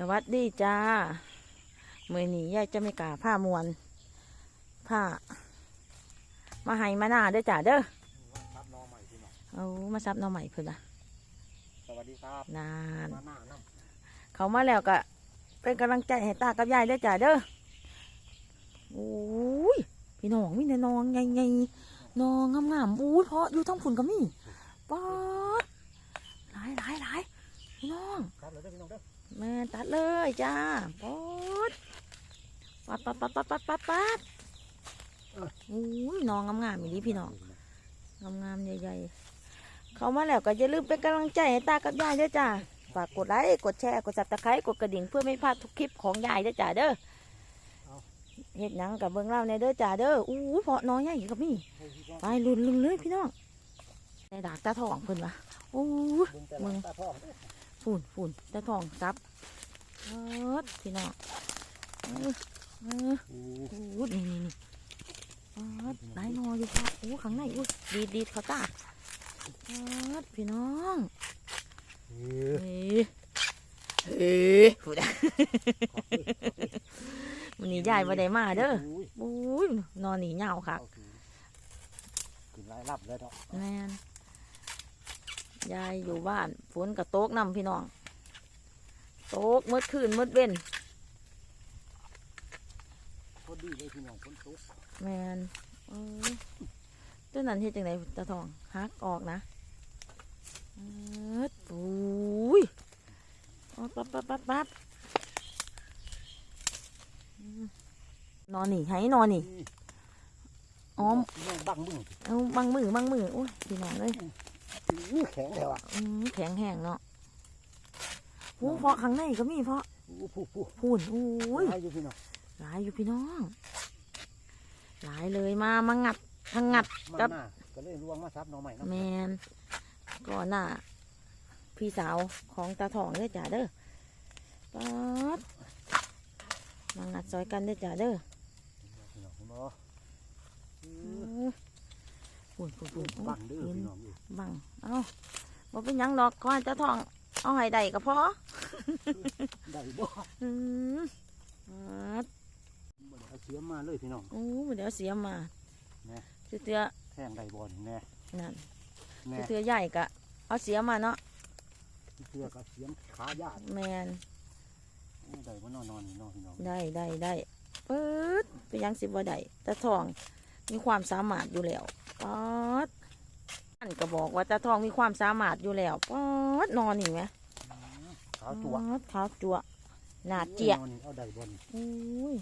สวัสดีจ้ามือหนียายจะไม่กล้าผ้ามวนผ้ามาให้มาหน้าเด้อจ้าเด้อครับน้องใหม่พี่น้องเอามาซับหน้องใหม่เพิ่นละสวัสดีครับนานมาหน้าน้เขามาแล้วก็เป็นกำลังใจให้ตากับยายเด้อจ้าเด้อโอ้ยพี่น้องมีแต่น้องใหญ่ๆน้องงามๆอู้ยเพราะอยู่ทั้งฝุ่นก็มีป๊อดหลายหลายหลายพี่น้องำครับเลยเด้อพี่น้องเด้อ แม่ตัดเลยจ้าป๊อดปัดปัดปัดปัดปัดปัดปัดอู้ยน้องงามๆอย่างนี้พี่น้องงามๆใหญ่ๆ เขามาแล้วก็อย่าลืมเป็นกำลังใจให้ตากับยายด้วยจ้าฝากกดไลค์กดแชร์กดซับสไครต์กดกระดิ่งเพื่อไม่พลาดทุกคลิปของยายด้วยจ้าเด้อเฮ็ดหยังกับเบิ้งเล่าในเด้อจ้าเด้ออู้เพราะน้อยใหญ่กับมี่ไปลุนลุนเลยพี่น้องในดากตาทองเพิ่นวะอู้มึงตาทอง ฝุ่นฝุ่นตาทองซับเอิดพี่น้องเออเออโอ้อู้นี่นี่นี่เอิดหลายหนออยู่ครับอู้ข้างในอู้ดีดดีดเขาตาเอิดพี่น้องเออเฮ้เฮ้พูดอะมันนี่ยายมาได้มาเด้อโยอุ้ยนอนหนีเหงาค่ะเข้าถึงถึงรายรับเลยเนาะแม่น ยายอยู่บ้านฝนกับโต๊กนำพี่น้อง โต๊กมืดคืนมืดเว้นพอดีเลยพี่น้องฝนตกแมนเออตัวนั้นเฮ็ดจังไดตาทองฮักออกนะเอิดปุ้ยออกปั๊บปั๊บปั๊บปั๊บอืมนอนนี่ให้นอนนี่อ๋อน้องบังมึงเอาบังมือบังมือโอ้ยพี่น้องเลยอู้ แข็งแล้วอะอืมแข็งแห้งเนาะหูเพาะข้างในก็มีเพาะอู้ผู้ผู้พูนอุ้ยให้อยู่พี่น้องหลายอยู่พี่น้องหลายเลยมามางัดทั้งงัดมาครับหน้าก็เลยรวงมาซับน้องใหม่เนาะแมนก่อนหน้าพี่สาวของตาทองเด้อจ้าเด้อป๊าดมางัดซอยกันเด้อจ้าเด้อ ปุ่นปุ่นปุ่นบังเด้อพี่น้องเด้อบังเอ้าบ่เป็นหยังดอกก้อนตาทอง เอาให้ได้ก็พอได้บ่อืมป๊าดบ่ได้เอาเสียมมาเลยพี่น้องโอ้เดี๋ยวเสียมาแน่เตือแท่งได้บ่นี่แน่ๆนั่นแน่เตือๆใหญ่กะเอาเสียมาเนาะเสื้อกับเสียมขาญาติแมนได้บ่นอนนอนนี่เนาะพี่น้องได้ได้ได้เปิดเป็นหยังสิบ่ได้ตาทอง มีความสามารถอยู่แล้วป๊อดอันก็บอกว่าตาทองมีความสามารถอยู่แล้วป๊อดนอนนี่ไหมขาวจั่วป๊อดขาวจั่วหนาเจียนอนนี่เอาได้บ่นี่อุ้ย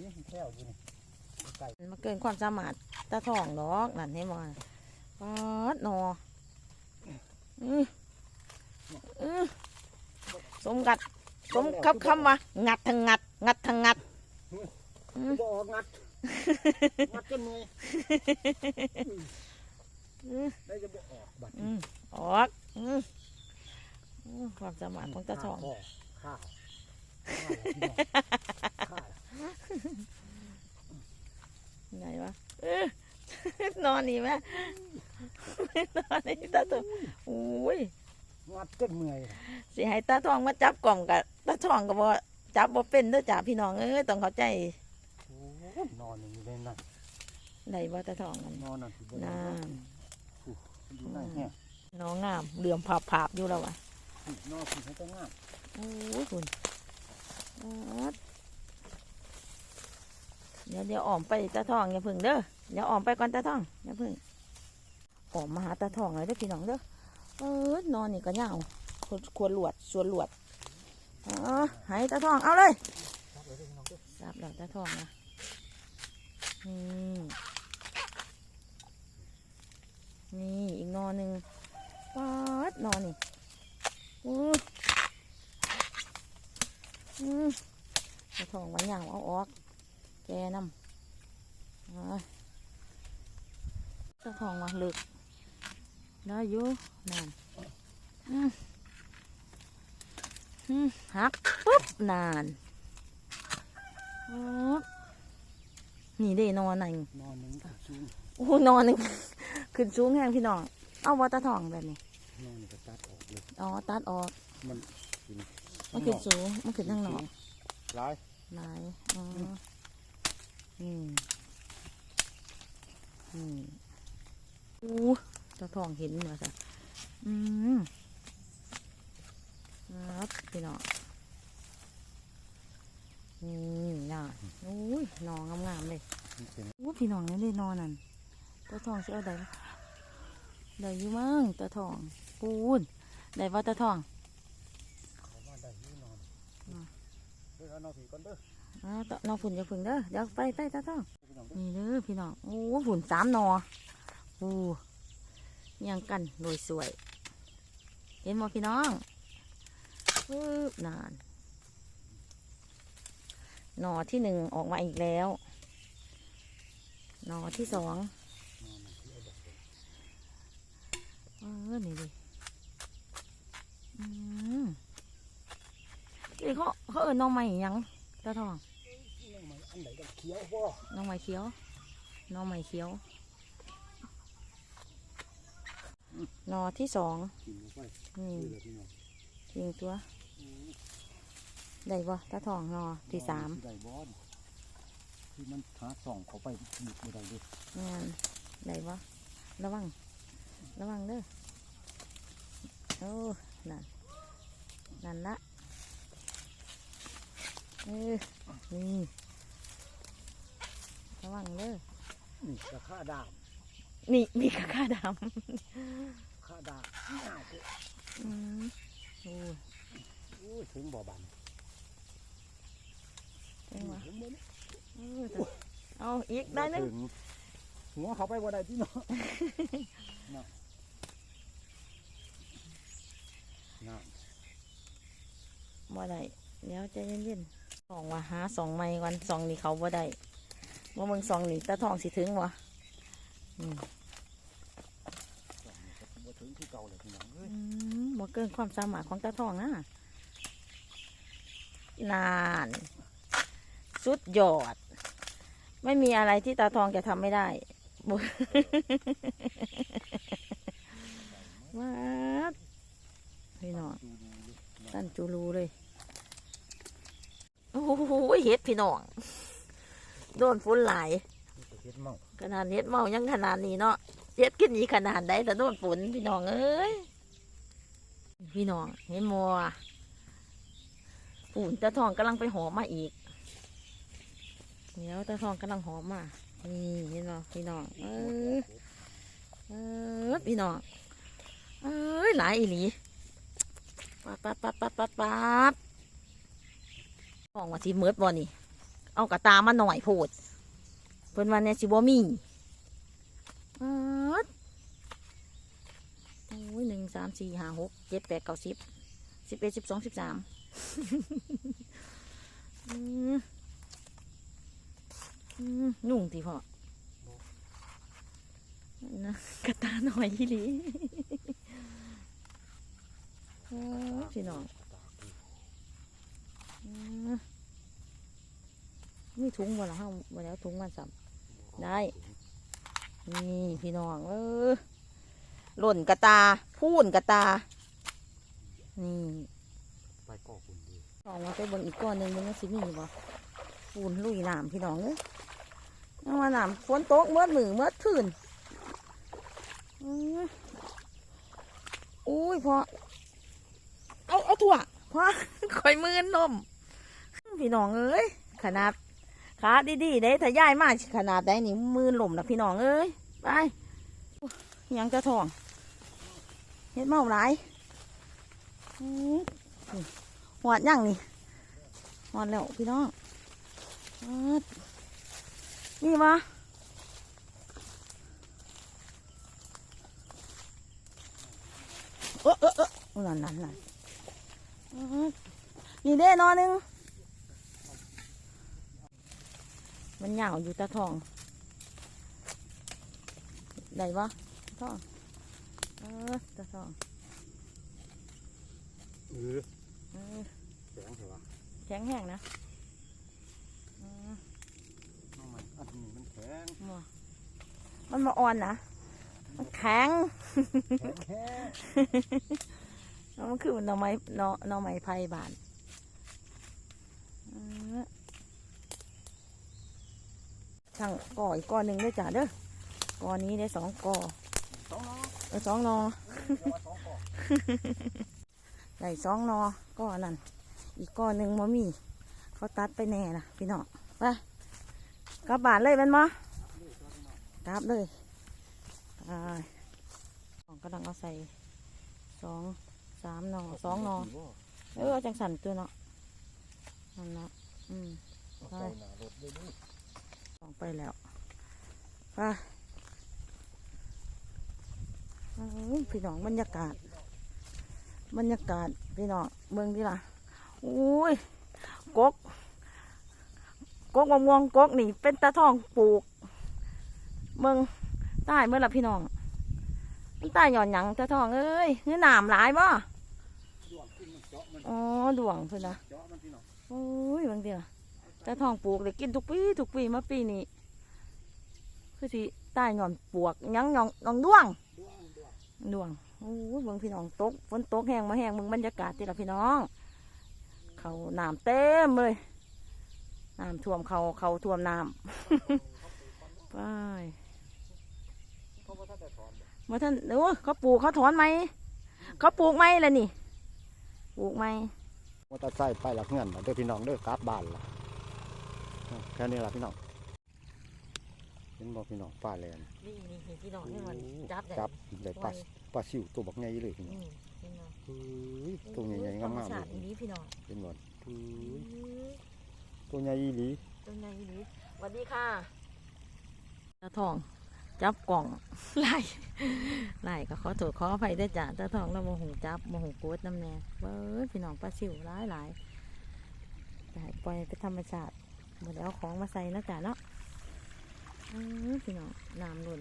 นี่แถวอยู่นี่ไก่มันมาเกินความสามารถตาทองดอกนั่นให้มาป๊อดนออืออือสมกัดสมคับคำมางัดทั้งงัด งัดทั้งงัด บ่ออกงัดงัดจนเมื่อยอือได้จะบ่ออกบัดอืมออกอืมอืมความสามารถของตาทองข้ข้าวข้าวไหนวะเออนอนนี่ไหมนอนนี่ตาทองโอ้ยงัดจนเมื่อยสิให้ตาทองมาจับกล่องกับตาทองกับบ่จับบ่เป็นเด้อจ้าพี่น้องเอ้ยต้องเข้าใจ โอ้ยนอนอยู่ในนั้นได้บ่ตาทองมันนอนนั่นสิบ่น้อยู่นั่นแฮะำน้องงามเหลื่อมผาบผาบๆอยู่แล้ววะนอนสิให้ต้องงามโอ้ยคุณอ๊าดเดี๋ยวเดี๋ยวออมไปตาทองอย่าพึ่งเด้อเดี๋ยวออมไปก่อนตาทองอย่าพึ่งออมมาหาตาทองเลยเด้อพี่น้องเด้อเออนอนนี่ก็เหงาควรควรหลวดส่วนหลวดอ๋อใหายตาทองเอาเลย ครับเลยพี่น้องเด้อสับแล้วตาทองนะ นี่ นี่อีกนอนหนึ่งป๊าดนอนนี่อู้อืมตาทองไว้ยาวเอาออก แกน้ำเอาตาทองมาลึกได้อยู่นั่นอืมหักปุ๊บนานอ๋อ นี่เด้นอนหนึ่งนอนหนึงสูงโอ้โหนอนหนึ่งขึ้นสูงแห้งพี่น้อง เอาวัตาทองแบบนี้นอนนี่ก็ตัดออกเลยอ๋อตัดออกมันกินสมันขึ้นสูงมันขึ้นทางหนอกหลายหลายอ๋ออืมอืมอู้ตาทองเห็นมาจ้ะอืมครับพี่น้อง นี่น่ะอุ้ยหนองงามๆเลยมันเป็นอู้พี่น้องนี่ได้นอนนั่นตาทองสิเอาได้บ่ได้อยู่มั้งตาทองปูนได้ว่าตาทองเขามาได้อยู่นอนอืมเด้อเอานอนผีก่อนเด้ออ่าตะน้องฝุ่นอย่าพึ่งเด้อเดี๋ยวไปไปตาทองพี่น้องเด้อนี่เด้อพี่น้องโอ้ฝุ่นสามหนอโอ้ยังกันโดยสวย เห็นบ่พี่น้องปึ๊บนาน หนอที่หนึ่งออกมาอีกแล้ว หนอที่สองเออนี่ดิอืมนี่เขาเขาเอินน้องใหม่หยังตาทองน้องใหม่อันไหนกันเขียวบ่น้องใหม่เขียว น้องใหม่เขียว หนอที่สองกินลงไปนี่นี่เลยพี่น้องทิ้งตัว ได้บ่ตาทองหนอที่สามได้บอลที่มันหาส่องเขาไปหยุดไม่ได้เลยงานได้บ่ระวัง ระวังเด้อโอ้นั่นนั่นละเออนี่ระวังเด้อนี่ราคาดามนี่มีกระคาดราคาดามง่ายเลยำอืมโอ้โอ้ยถึงบ่อบันเจ๋งวะถึงบ่เนี่ยเออแต่เอาอีกได้หนึงถึงหัวเขาไปบ่ได้พี่น้องน่ะน่ะบ่ได้เดี๋ยวใจเย็นๆสองว่าหาสองไม้ก่อนสองนี่เขาบ่ได้บ่มึงสองนี่ตาทองสิถึงวะอืมบ่ถึงที่เก่าเลยพี่น้องเอ้ยอืมบ่เกินความสามารถของตาทองนะนาน สุดยอด ไม่มีอะไรที่ตาทองจะทำไม่ได้ว้าพี่น้องตั้นจูรูเลย โอ้โหเห็ดพี่น้อง โดนฝนหลายขนาดเห็ดเมายังขนาดนี้เนาะเห็ดขึ้นอีกขนาดใดแต่โดนฝนพี่น้องเอ้ย พี่น้องเห็นมัวปุ่นตาทองกำลังไปหอมาอีก เดี๋ยวตาทองกำลังหอมมานี่เห็นบ่พี่น้องเออเออพี่น้องเอ้ยหลายอีหลีปัดปัดปัดปัดปัดปัดฟองว่าสิเมิดบ่นี่ เอากระตามาหน่อยโพดเพิ่นว่าเนี่ยสิบ่มีปัดโอ้ยหนึ่งสามสี่ห้าหกเจ็ดแปดเก้าสิบสิบเอ็ดสิบสองสิบสามอืมอืม นุ่งทีพอนะกระตาหน่อยอีหลีโอ้ยพี่น้องอืมมีถุงบ่ละห้าบ่แล้วถุงมันสับได้ นี่พี่น้องเออหล่นกระตา พูนกระตา นี่ไปก่อคุณดีลองมาไปเบนอีกก้อนหนึ่งมันยังสิมีบ่ ปูนลุยน้ำพี่น้องเอ้ยยังมาน้ำฝนตกเมื่อมือเมื่อคืนอุ้ยพอเอาเอาถั่วพอคอยมือนมพี่น้องเอ้ยขนาดขาดีๆได้ถ้าย้ายมากขนาดได้นี่มือหล่มนะพี่น้องเอ้ยไปยังจะทองเฮ็ดเมาหลายหอดยังนี่หอดแล้วพี่น้อง นี่มาเออเออเออนั่นนั่นนั่นหอดนี่เด้นอนหนึง มันเหงาอยู่ตาทอง ได้ปะทอง เออตาทองเออเออแสงเถอะวะแข็งแห้งนะ มันมาอ่อนนะมันแข็งมันคือหน่อไม้หน่อหน่อไม้ไผ่บานช่างก่ออีกก้อนหนึ่งได้จ้ะเด้อก้อนนี้ได้สองก่อนสองนอได้สองนอก้อนนั่นอีกก้อนหนึ่งมะมี่เขาตัดไปแน่นะพี่น้อไป กลับบ้านเลยแมันมกลับเลยไปของกำลังเอาใส่สองสามนอสองนอเออเอาจังสันตัวเนาะนั่นนะอืมใส่หน้ารถด้วยนี่สองไปแล้วไปอื้อพี่น้องบรรยากาศ บรรยากาศพี่น้องเมืองที่ล่ะอุ้ยกก กกมะม่วงกกนี่ เป็นตาทองปลูก เมืองใต้เมื่อละพี่น้องมันใต้หย่อนหยังตาทองเอ้ยเนื้อหนามหลายบ่อ๋อดวงเพื่นนะองโอ้ยบางทีล่ะตาทองปลูกเลยกินทุกปีทุกปีมาปีนี้คือสิใต้หย่อนปวกหยังหย่อนหย่อนดวงดวงดวงดวงโอ้ยเบิ่งพี่น้องตกฝนตกแห้งมาแห้งเบิ่งบรรยากาศที่ละพี่น้อง เขาหน้ำเต็มเลย น้ำท่วมเขาเขาท่วมน้ำไปเขาว่าถ้าแต่ถอนบ่มาท่านโอ้ยเขาปลูกเขาถอนไหม เขาปลูกไหมล่ะนี่ ปลูกไหมมอเตอร์ไซค์ไปหลักเงินเด้อพี่น้องเด้อกลับบ้านละอะแค่นี้ละพี่น้องเห็นบ่พี่น้องฟ้าแลนนี่นี่พี่น้องนี่มันจับได้จับได้ปลาปลาซิวตัวบักใหญ่เลยพี่น้องนี่พี่น้องเฮ้ยตัวใหญ่ๆงามๆธรรเลชายตินี้พี่น้องเป็นบ่เฮ้ย ตัวใหญ่อีหลีต้นไงนี้สวัสดีค่ะตาทอง จับกล่องไล่ไล่ก็ขอโทษขออภัยด้วยจ้ะตาทองเราโมโหจับโมโหโกดน้ำแน่เบ้ยพี่น้องปลาซิวหลายหลายได้ปล่อยไปธรรมชาติหมดแล้วของมาใส่นะจ๊ะเนาะอื้อพี่น้องน้ำหล่น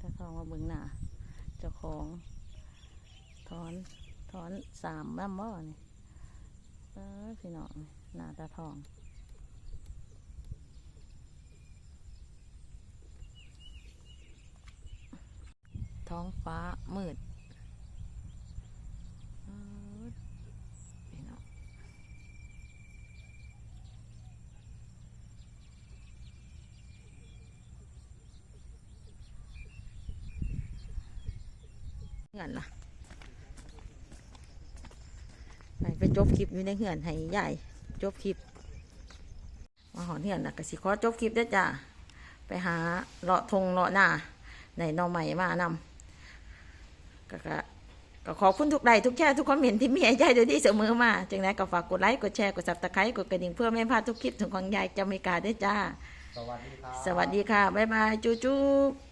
ตาทองมาเบิ่งหน้าเจ้าของถอนถอนสามแม่มอนี่เออ พี่น้องหนาตาทองท้องฟ้ามืดมืดพี่น้อเงินล่ะ ไปไปจบคลิปอยู่ในเหือนให้ใหญ่จบคลิปมาหอนเหือนนะก็สิขอจบคลิปเด้อจ้าไปหาเลาะทงเลาะหน้าในหนอใหม่มานำก็ก็ก็ขอบคุณทุกไลค์ทุกแชร์ทุกคอมเมนต์ที่มีให้ยายเดี๋ยวนี้เสมอมาจังนั้นก็ฝากกดไลค์กดแชร์กดซับสไครต์กดกระดิ่งเพื่อไม่พลาดทุกคลิปถึงของยายจะไม่กาได้จ้า สวัสดีครับสวัสดีค่ะ บ๊ายบาย จูจูบ